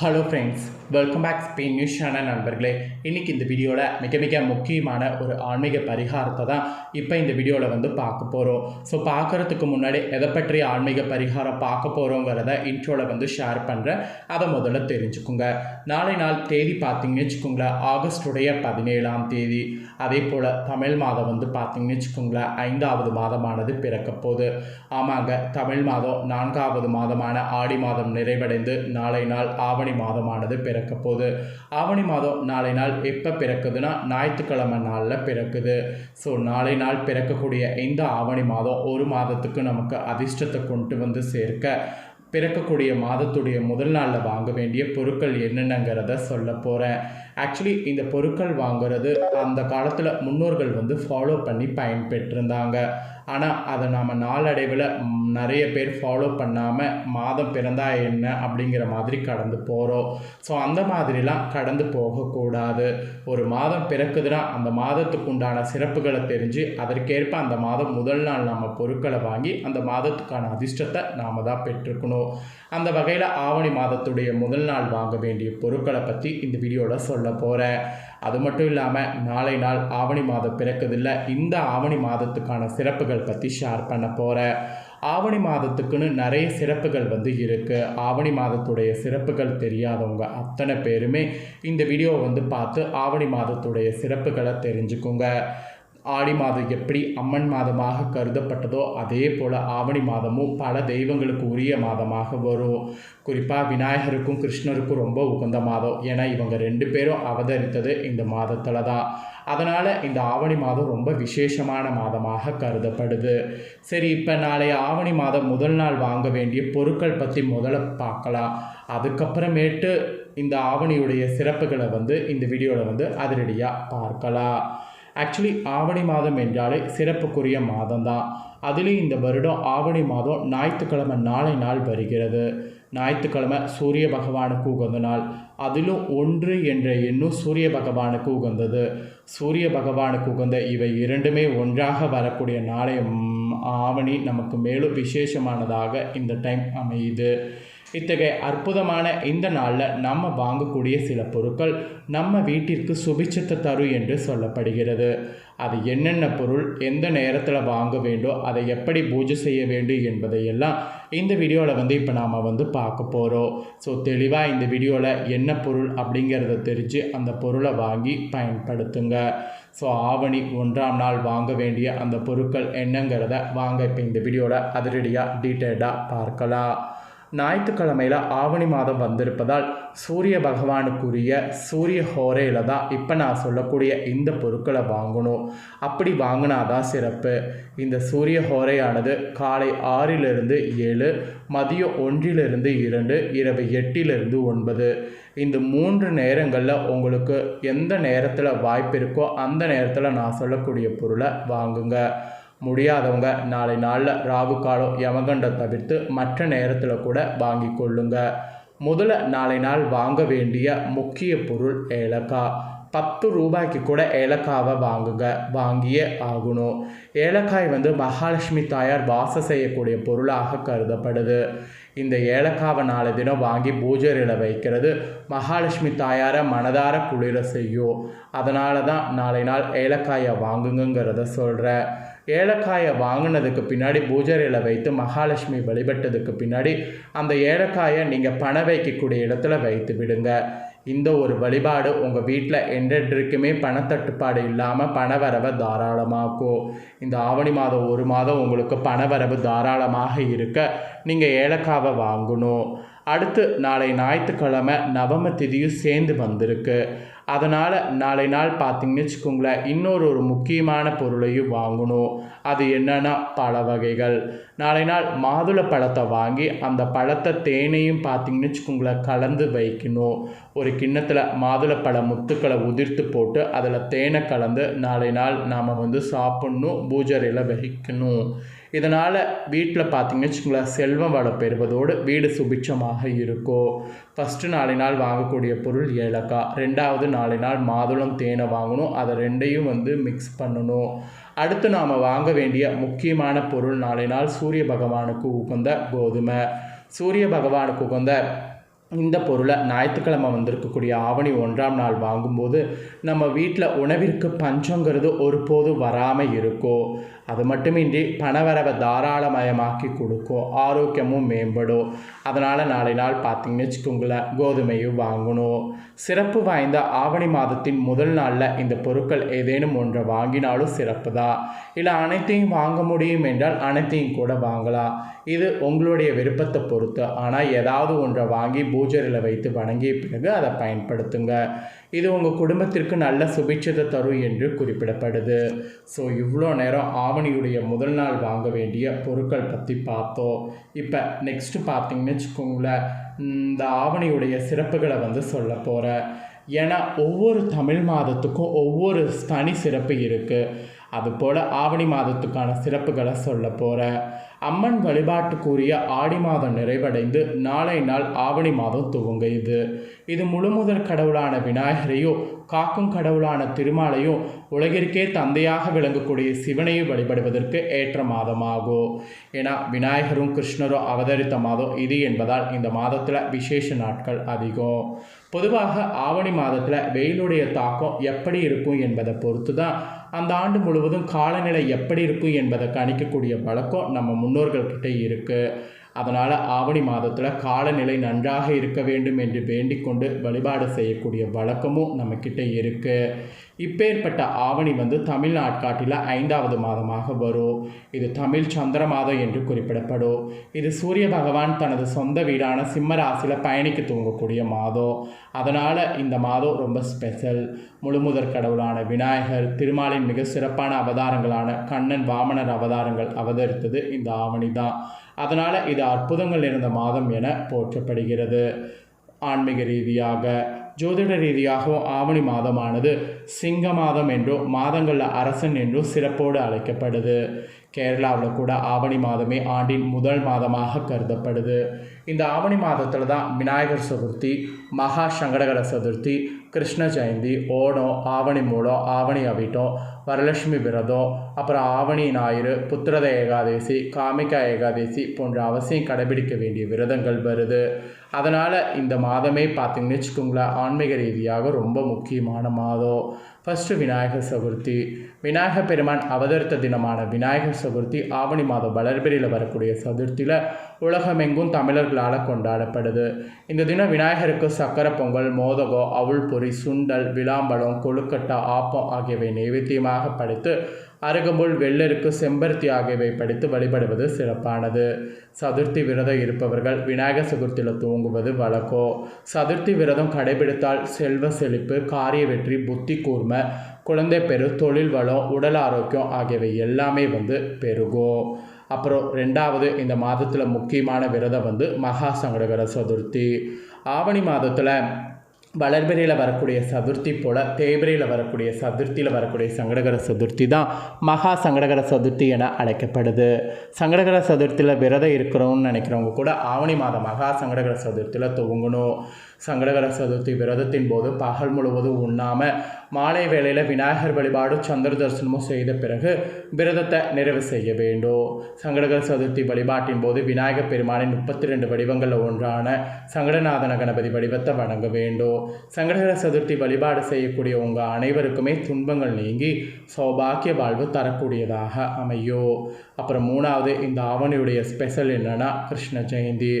Hello friends welcome back Spain news channel நண்பர்களே. இன்றைக்கி இந்த வீடியோவில் மிக மிக முக்கியமான ஒரு ஆன்மீக பரிகாரத்தை தான் இப்போ இந்த வீடியோவில் வந்து பார்க்க போகிறோம் ஸோ பார்க்குறதுக்கு முன்னாடி எதை பற்றி ஆன்மீக பரிகாரம் பார்க்க போகிறோங்கிறத இன்ட்ரோவில் வந்து ஷேர் பண்ணுறேன் அதை முதல்ல தெரிஞ்சுக்கோங்க. நாளை நாள் தேதி பார்த்தீங்கன்னு வச்சுக்கோங்களேன் ஆகஸ்டுடைய பதினேழாம் தேதி. அதே போல் தமிழ் மாதம் வந்து பார்த்தீங்கன்னு வச்சுக்கோங்களேன் ஐந்தாவது மாதமானது பிறக்க போகுது. ஆமாங்க தமிழ் மாதம் நான்காவது மாதமான ஆடி மாதம் நிறைவடைந்து நாளை நாள் ஆவணி ஆவணி மாதமானது பிறக்க போகுது ஆவணி மாதம் நாளை நாள் எப்போ பிறக்குதுன்னா ஞாயிற்றுக்கிழமை நாளில் பிறக்குது. ஸோ நாளை நாள் பிறக்கக்கூடிய இந்த ஆவணி மாதம் ஒரு மாதத்துக்கு நமக்கு அதிர்ஷ்டத்தை கொண்டு வந்து சேர்க்க பிறக்கக்கூடிய மாதத்துடைய முதல் நாளில் வாங்க வேண்டிய பொருட்கள் என்னென்னங்கிறத சொல்ல போகிறேன் ஆக்சுவலி இந்த பொருட்கள் வாங்குறது அந்த காலத்தில் முன்னோர்கள் வந்து ஃபாலோ பண்ணி பயன்பெற்றிருந்தாங்க. ஆனால் அதை நாம் நாளடைவில் நிறைய பேர் ஃபாலோ பண்ணாமல் மாதம் பிறந்தா என்ன அப்படிங்கிற மாதிரி கடந்து போகிறோம் ஸோ அந்த மாதிரிலாம் கடந்து போகக்கூடாது. ஒரு மாதம் பிறக்குதுன்னா அந்த மாதத்துக்கு உண்டான சிறப்புகளை தெரிஞ்சு அதற்கேற்ப அந்த மாதம் முதல் நாள் நம்ம பொருட்களை வாங்கி அந்த மாதத்துக்கான அதிர்ஷ்டத்தை நாம் தான் பெற்றுக்கணும் அந்த வகையில் ஆவணி மாதத்துடைய முதல் நாள் வாங்க வேண்டிய பொருட்களை பற்றி இந்த வீடியோவில் சொல்ல போகிறேன் அது மட்டும் இல்லாமல் நாளை நாள் ஆவணி மாதம் பிறக்குதில்ல இந்த ஆவணி மாதத்துக்கான சிறப்புகள் பற்றி ஷேர் பண்ண போகிறேன் ஆவணி மாதத்துக்குன்னு நிறைய சிறப்புகள் வந்து இருக்குது ஆவணி மாதத்துடைய சிறப்புகள் தெரியாதவங்க அத்தனை பேருமே இந்த வீடியோவை வந்து பார்த்து ஆவணி மாதத்துடைய சிறப்புகளை தெரிஞ்சுக்கோங்க. ஆடி மாதம் எப்படி அம்மன் மாதமாக கருதப்பட்டதோ அதே போல் ஆவணி மாதமும் பல தெய்வங்களுக்கு உரிய மாதமாக வரும். குறிப்பாக விநாயகருக்கும் கிருஷ்ணருக்கும் ரொம்ப உகந்த மாதம். ஏன்னா இவங்க ரெண்டு பேரும் அவதரித்தது இந்த மாதத்தில் தான். அதனால் இந்த ஆவணி மாதம் ரொம்ப விசேஷமான மாதமாக கருதப்படுது. சரி இப்போ நாளைய ஆவணி மாதம் முதல் நாள் வாங்க வேண்டிய பொருட்கள் பற்றி முதல்ல பார்க்கலாம். அதுக்கப்புறமேட்டு இந்த ஆவணியுடைய சிறப்புகளை வந்து இந்த வீடியோவில் வந்து அதிரடியாக பார்க்கலாம். ஆக்சுவலி ஆவணி மாதம் என்றாலே சிறப்புக்குரிய மாதம்தான். அதிலே இந்த வருடம் ஆவணி மாதம் ஞாயிற்றுக்கிழமை நாளை நாள் வருகிறது. ஞாயிற்றுக்கிழமை சூரிய பகவானுக்கு உகந்த நாள். அதிலும் ஒன்று என்ற எண்ணும் சூரிய பகவானுக்கு உகந்தது. சூரிய பகவானுக்கு உகந்த இவை இரண்டுமே ஒன்றாக வரக்கூடிய நாளை. ஆவணி நமக்கு மேலும் விசேஷமானதாக இந்த டைம் அமையுது. இத்தகைய அற்புதமான இந்த நாளில் நம்ம வாங்கக்கூடிய சில பொருட்கள் நம்ம வீட்டிற்கு சுபிச்சத்தை தரும் என்று சொல்லப்படுகிறது. அது என்னென்ன பொருள் எந்த நேரத்தில் வாங்க வேண்டும் அதை எப்படி பூஜை செய்ய வேண்டும் என்பதையெல்லாம் இந்த வீடியோவில் வந்து இப்போ நாம் வந்து பார்க்க போகிறோம் ஸோ தெளிவாக இந்த வீடியோவில் என்ன பொருள் அப்படிங்கிறத தெரிஞ்சு அந்த பொருளை வாங்கி பயன்படுத்துங்க. ஸோ ஆவணி ஒன்றாம் நாள் வாங்க வேண்டிய அந்த பொருட்கள் என்னங்கிறத வாங்க இப்போ இந்த வீடியோவில் அதிரடியாக டீட்டெயில்டாக பார்க்கலாம். ஞாயிற்றுக்கிழமையில் ஆவணி மாதம் வந்திருப்பதால் சூரிய பகவானுக்குரிய சூரிய ஹோரையில் தான் இப்போ நான் சொல்லக்கூடிய இந்த பொருட்களை வாங்கணும். அப்படி வாங்கினாதான் சிறப்பு. இந்த சூரிய ஹோரையானது காலை ஆறிலிருந்து ஏழு மதியம் ஒன்றிலிருந்து இரண்டு இரவு எட்டிலிருந்து ஒன்பது. இந்த மூன்று நேரங்களில் உங்களுக்கு எந்த நேரத்தில் வாய்ப்பு இருக்கோ அந்த நேரத்தில் நான் சொல்லக்கூடிய பொருளை வாங்குங்க. முடியாதவங்க நாளை நாளில் ராகு காலம் தவிர்த்து மற்ற நேரத்தில் கூட வாங்கி கொள்ளுங்க. முதல்ல நாளை நாள் வாங்க வேண்டிய முக்கிய பொருள் ஏலக்காய். பத்து ரூபாய்க்கு கூட ஏலக்காவை வாங்குங்க. வாங்கியே ஆகணும். ஏலக்காய் வந்து மகாலட்சுமி தாயார் வாசம் செய்யக்கூடிய பொருளாக கருதப்படுது. இந்த ஏலக்காவை நாளை தினம் வாங்கி பூஜையில் வைக்கிறது மகாலட்சுமி தாயாரை மனதார குளிர செய்யும். அதனால தான் நாளை நாள் ஏலக்காயை வாங்குங்கிறத சொல்கிறேன் ஏலக்காயை வாங்கினதுக்கு பின்னாடி பூஜரையில் வைத்து மகாலட்சுமி வழிபட்டதுக்கு பின்னாடி அந்த ஏலக்காயை நீங்கள் பணம் வைக்கக்கூடிய இடத்துல வைத்து விடுங்க. இந்த ஒரு வழிபாடு உங்கள் வீட்டில் என்றென்றைக்குமே பணத்தட்டுப்பாடு இல்லாமல் பணவரவை தாராளமாக்கும் இந்த ஆவணி மாதம் ஒரு மாதம் உங்களுக்கு பணவரவு தாராளமாக இருக்க நீங்கள் ஏலக்காவை வாங்கணும். அடுத்து நாளை ஞாயிற்றுக்கிழமை நவம திதியும் சேர்ந்து வந்திருக்கு. அதனால் நாளை நாள் பார்த்தீங்கன்னு வச்சுக்கோங்களேன் இன்னொரு ஒரு முக்கியமான பொருளையும் வாங்கணும். அது என்னென்னா பழ வகைகள். நாளை நாள் மாதுளை பழத்தை வாங்கி அந்த பழத்தை தேனையும் பார்த்தீங்கன்னு வச்சுக்கோங்களேன் கலந்து வைக்கணும். ஒரு கிண்ணத்தில் மாதுளை பழ முத்துக்களை உதிர்த்து போட்டு அதில் தேனை கலந்து நாளை நாள் நாம் வந்து சாப்பிட்ணும் பூஜரையில் வைக்கணும் இதனால் வீட்டில் பார்த்தீங்கன்னு வச்சுக்கோங்களேன் செல்வம் வளம் பெறுவதோடு வீடு சுபிட்சமாக இருக்கும் ஃபஸ்ட்டு நாளை நாள் வாங்கக்கூடிய பொருள் ஏலக்காய். ரெண்டாவது நாளை நாள் மாதுளம் தேனை வாங்கணும். அதை ரெண்டையும் வந்து மிக்ஸ் பண்ணணும். அடுத்து நாம் வாங்க வேண்டிய முக்கியமான பொருள் நாளை நாள் சூரிய பகவானுக்கு உகந்த கோதுமை. சூரிய பகவானுக்கு உகந்த இந்த பொருளை ஞாயிற்றுக்கிழமை வந்திருக்கக்கூடிய ஆவணி ஒன்றாம் நாள் வாங்கும்போது நம்ம வீட்டில் உணவிற்கு பஞ்சங்கிறது ஒருபோதும் வராமல் இருக்கும் அது மட்டுமின்றி பணவரவை தாராளமயமாக்கி கொடுக்கும் ஆரோக்கியமும் மேம்படும் அதனால் நாளை நாள் பார்த்தீங்கன்னு வச்சுக்கோங்களேன் கோதுமையும் வாங்கணும் சிறப்பு வாய்ந்த ஆவணி மாதத்தின் முதல் நாளில் இந்த பொருட்கள் ஏதேனும் ஒன்றை வாங்கினாலும் சிறப்பு தான் இல்லை அனைத்தையும் வாங்க முடியும் என்றால் அனைத்தையும் கூட வாங்கலாம் இது உங்களுடைய விருப்பத்தை பொறுத்து ஆனால் ஏதாவது ஒன்றை வாங்கி பூஜரில் வைத்து வணங்கிய பிறகு அதை பயன்படுத்துங்க இது உங்கள் குடும்பத்திற்கு நல்ல சுபிட்சத்தை தரும் என்று குறிப்பிடப்படுது ஸோ இவ்வளோ நேரம் ஆவணியுடைய முதல் நாள் வாங்க வேண்டிய பொருட்கள் பற்றி பார்த்தோம். இப்போ நெக்ஸ்ட்டு பார்த்தீங்கன்னு வச்சுக்கோங்களேன் இந்த ஆவணியுடைய சிறப்புகளை வந்து சொல்ல போகிறேன் ஏன்னா ஒவ்வொரு தமிழ் மாதத்துக்கும் ஒவ்வொரு தனி சிறப்பு இருக்குது அதுபோல் ஆவணி மாதத்துக்கான சிறப்புகளை சொல்ல போகிறேன் அம்மன் வழிபாட்டுக்குரிய ஆடி மாதம் நிறைவடைந்து நாளை நாள் ஆவணி மாதம் துவங்குகிறது இது. முழுமுதல் கடவுளான விநாயகரையும் காக்கும் கடவுளான திருமாலையும் உலகிற்கே தந்தையாக விளங்கக்கூடிய சிவனையும் வழிபடுவதற்கு ஏற்ற மாதமாகும் ஏன்னா விநாயகரும் கிருஷ்ணரும் அவதரித்த மாதம் இது என்பதால் இந்த மாதத்தில் விசேஷ நாட்கள் அதிகம். பொதுவாக ஆவணி மாதத்தில் வெயிலுடைய தாக்கம் எப்படி இருக்கும் என்பதை பொறுத்து தான் அந்த ஆண்டு முழுவதும் காலநிலை எப்படி இருக்கும் என்பதை கணிக்கக்கூடிய வழக்கம் நம்ம முன்னோர்கள்கிட்ட இருக்குது அதனால் ஆவணி மாதத்தில் காலநிலை நன்றாக இருக்க வேண்டும் என்று வேண்டிக் கொண்டு வழிபாடு செய்யக்கூடிய வழக்கமும் நம்மக்கிட்ட இருக்குது இப்பேற்பட்ட ஆவணி வந்து தமிழ் நாட்காட்டில் ஐந்தாவது மாதமாக வரும். இது தமிழ் சந்திர மாதம் என்று குறிப்பிடப்படும். இது சூரிய பகவான் தனது சொந்த வீடான சிம்ம ராசியில் பயணிக்க தூங்கக்கூடிய மாதம். அதனால் இந்த மாதம் ரொம்ப ஸ்பெஷல் முழுமுதற் கடவுளான விநாயகர் திருமாலின் மிக சிறப்பான அவதாரங்களான கண்ணன் வாமனர் அவதாரங்கள் அவதரித்தது இந்த ஆவணி தான். அதனால் இது அற்புதங்கள் இருந்த மாதம் என போற்றப்படுகிறது. ஆன்மீக ரீதியாக ஜோதிட ரீதியாகவும் ஆவணி மாதமானது சிங்க மாதம் என்றும் மாதங்களில் அரசன் என்றும் சிறப்போடு அழைக்கப்படுது. கேரளாவில் கூட ஆவணி மாதமே ஆண்டின் முதல் மாதமாக கருதப்படுது. இந்த ஆவணி மாதத்தில் தான் விநாயகர் சதுர்த்தி மகா சங்கடகர சதுர்த்தி கிருஷ்ண ஜெயந்தி ஓணம் ஆவணி மூலம் ஆவணி அவிட்டம் வரலட்சுமி விரதம் அப்புறம் ஆவணி ஞாயிறு புத்திரத ஏகாதேசி காமிகா ஏகாதேசி போன்ற அவசியம் கடைபிடிக்க வேண்டிய விரதங்கள் வருது. அதனால் இந்த மாதமே பார்த்திங்கன்னு வச்சுக்கோங்களேன் ஆன்மீக ரீதியாக ரொம்ப முக்கியமான மாதம். ஃபஸ்ட்டு விநாயகர் சதுர்த்தி விநாயகர் பெருமான் அவதரித்த தினமான விநாயகர் சதுர்த்தி ஆவணி மாதம் வளர்பிரியில் வரக்கூடிய சதுர்த்தியில் உலகமெங்கும் தமிழர்களால் கொண்டாடப்படுது. இந்த தினம் விநாயகருக்கு சக்கரை பொங்கல் மோதகம் அவுள் பொறி சுண்டல் விளாம்பழம் கொழுக்கட்டை ஆப்பம் ஆகியவை நைவேத்தியமாக படைத்து அருகம்புல் வெள்ளருக்கு செம்பருத்தி ஆகியவை படித்து வழிபடுவது சிறப்பானது. சதுர்த்தி விரதம் இருப்பவர்கள் விநாயகர் சதுர்த்தியில் தூங்குவது வழக்கம் சதுர்த்தி விரதம் கடைபிடித்தால் செல்வ செழிப்பு காரிய வெற்றி புத்தி கூர்மை குழந்தை பெரு தொழில் வளம் உடல் ஆரோக்கியம் ஆகியவை எல்லாமே வந்து பெருகும் அப்புறம் ரெண்டாவது இந்த மாதத்தில் முக்கியமான விரதம் வந்து மகா சங்கடகர சதுர்த்தி. ஆவணி மாதத்தில் வளர்பிறையில் வரக்கூடிய சதுர்த்தி போல் தேய்பிரையில் வரக்கூடிய சதுர்த்தியில் வரக்கூடிய சங்கடகர சதுர்த்தி தான் மகா சங்கடகர சதுர்த்தி என அழைக்கப்படுது. சங்கடகர சதுர்த்தியில் விரதம் இருக்கிறோம்னு நினைக்கிறவங்க கூட ஆவணி மாதம் மகா சங்கடகர சதுர்த்தியில் துவங்கணும் சங்கடகர சதுர்த்தி விரதத்தின் போது பகல் முழுவதும் உண்ணாமல் மாலை வேளையில் விநாயகர் வழிபாடு சந்திர தரிசனமும் செய்த பிறகு விரதத்தை நிறைவு செய்ய வேண்டும். சங்கடகர சதுர்த்தி வழிபாட்டின் போது விநாயகர் பெருமானின் முப்பத்தி ரெண்டு வடிவங்களில் ஒன்றான சங்கடநாதன கணபதி வடிவத்தை வணங்க வேண்டும். சங்கடகர சதுர்த்தி வழிபாடு செய்யக்கூடிய உங்கள் அனைவருக்குமே துன்பங்கள் நீங்கி சௌபாக்கிய வாழ்வு தரக்கூடியதாக அமையும். அப்புறம் மூணாவது இந்த ஆவணியுடைய ஸ்பெஷல் என்னன்னா கிருஷ்ண ஜெயந்தி.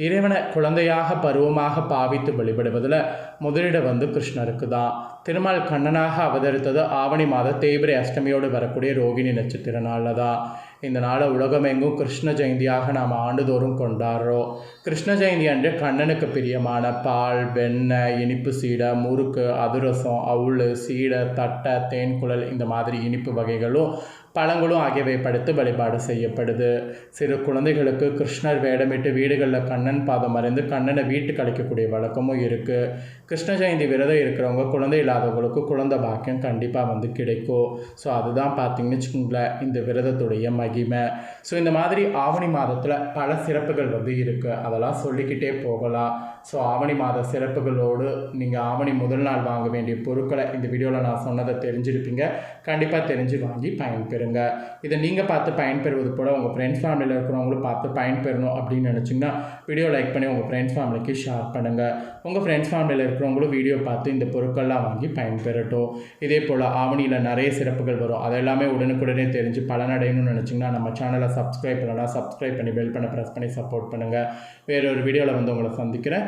இறைவனை குழந்தையாக பருவமாக பாவித்து வழிபடுவதில் முதலிடம் வந்து கிருஷ்ணருக்கு தான் திருமால் கண்ணனாக அவதரித்தது ஆவணி மாத தேய்பிரை அஷ்டமியோடு வரக்கூடிய ரோகிணி நட்சத்திர நாளில் தான் இந்த நாளை உலகமெங்கும் கிருஷ்ண ஜெயந்தியாக நாம் ஆண்டுதோறும் கொண்டாடுறோம் கிருஷ்ண ஜெயந்தி அன்று கண்ணனுக்கு பிரியமான பால் வெண்ணெய் இனிப்பு சீடை முறுக்கு அதிரசம் அவுள் சீடை தட்டை தேன்குழல் இந்த மாதிரி இனிப்பு வகைகளும் பழங்களும் ஆகியவை படுத்து வழிபாடு செய்யப்படுது. சிறு குழந்தைகளுக்கு கிருஷ்ணர் வேடமிட்டு வீடுகளில் கண்ணன் பாதம் அறிந்து கண்ணனை வீட்டுக்கு அழைக்கக்கூடிய வழக்கமும் இருக்குது கிருஷ்ண ஜெயந்தி விரதம் இருக்கிறவங்க குழந்தை இல்லாதவங்களுக்கு குழந்தை பாக்கியம் கண்டிப்பாக வந்து கிடைக்கும். ஸோ அதுதான் பார்த்தீங்கன்னு வச்சுக்கோங்களேன் இந்த விரதத்துடைய மை மகிமை ஸோ இந்த மாதிரி ஆவணி மாதத்தில் பல சிறப்புகள் வந்து இருக்குது அதெல்லாம் சொல்லிக்கிட்டே போகலாம். ஸோ ஆவணி மாத சிறப்புகளோடு நீங்கள் ஆவணி முதல் நாள் வாங்க வேண்டிய பொருட்களை இந்த வீடியோவில் நான் சொன்னதை தெரிஞ்சிருப்பீங்க. கண்டிப்பாக தெரிஞ்சு வாங்கி பயன்பெறுங்க. இதை நீங்கள் பார்த்து பயன்பெறுவது போல் உங்கள் ஃப்ரெண்ட்ஸ் ஃபேமிலியில் இருக்கிறவங்களும் பார்த்து பயன்பெறணும் அப்படின்னு நினச்சிங்கன்னா வீடியோ லைக் பண்ணி உங்கள் ஃப்ரெண்ட்ஸ் ஃபேமிலிக்கு ஷேர் பண்ணுங்கள் உங்கள் ஃப்ரெண்ட்ஸ் ஃபேமிலியில் இருக்கிறவங்களும் வீடியோ பார்த்து இந்த பொருட்கள்லாம் வாங்கி பயன்பெறட்டும். இதே போல் ஆவணியில் நிறைய சிறப்புகள் வரும். அதெல்லாமே உடனுக்குடனே தெரிஞ்சு பலனடையணும்னு நினச்சிங்கன்னா நம்ம சேனலை சப்ஸ்கிரைப் பண்ணலாம் சப்ஸ்கிரைப் பண்ணி பெல் பண்ண ப்ரெஸ் பண்ணி சப்போர்ட் பண்ணுங்கள் வேறொரு வீடியோவில் வந்து உங்களை சந்திக்கிறேன்.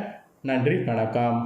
நன்றி வணக்கம்.